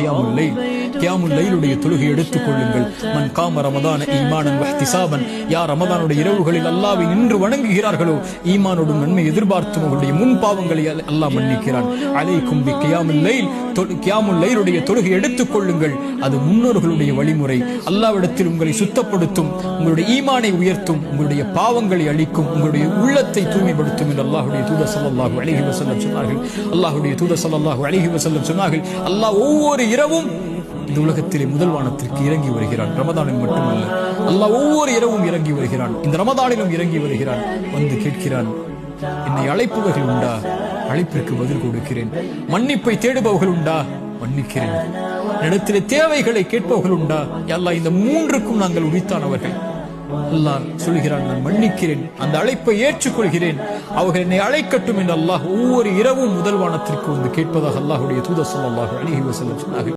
கியாமுல் லைல் கியாமுல் லைலுடைய தொழுகை எடுத்துக் கொள்ளுங்கள் மன் காம ரமதான ஈமானன் வஹ்திசாபன். யார் ரமதானுடைய இரவுகளில் அல்லாவை நின்று வணங்குகிறார்களோ? ஈமானோடும் நன்மை எதிர்பார்த்தும் அவருடைய முன் பாவங்களை அல்லாஹ் மன்னிக்கிறான். அலைக்கும் பி கியாமுல் லைல் கியாமுல் லைருடைய தொழுகை எடுத்துக் கொள்ளுங்கள். அது முன்னோர்களுடைய வழிமுறை. அல்லாவிடத்தில் உங்களை சுத்தப்படுத்தும் உங்களுடைய ஈமானை உயர்த்தும் உங்களுடைய பாவங்களை அழிக்கும் உங்களுடைய உள்ளத்தை தூய்மைப்படுத்தும் என்று அல்லாஹுடைய தூத சல்லாஹு அழகி வசல்லம் சொன்னார்கள். அல்லாஹுடைய தூத சல்லாஹு அழகி வசல்லம் சொன்னார்கள் அல்லாஹ் ஒவ்வொரு இரவும் இந்த உலகத்திலே முதல் வானத்திற்கு இறங்கி வருகிறான். ரமதானில் மட்டுமல்ல அல்லாஹ் ஒவ்வொரு இரவும் இறங்கி வருகிறான். இந்த ரமதானிலும் இறங்கி வருகிறான். வந்து கேட்கிறான் என்னை அழைப்பவர்கள் உண்டா? அழைப்பிற்கு பதில் கொடுக்கிறேன். மன்னிப்பை தேடுபவர்கள் உண்டா? மன்னிக்கிறேன். இடத்திலே தேவைகளை கேட்பவர்கள் உண்டா? அல்லாஹ் இந்த மூன்றுக்கும் நாங்கள் உரித்தானவர்கள். அல்லாஹ் சொல்கிறான் நான் மன்னிக்கிறேன். அந்த அழைப்பை ஏற்றுக்கொள்கிறேன். அவர்கள் என்னை அழைக்கட்டும் என்று அல்லாஹ் ஒவ்வொரு இரவும் முதல் வானத்திற்கு வந்து கேட்பதாக அல்லாஹுடைய தூதர் ஸல்லல்லாஹு அலைஹி வஸல்லம் சொன்னார்கள்.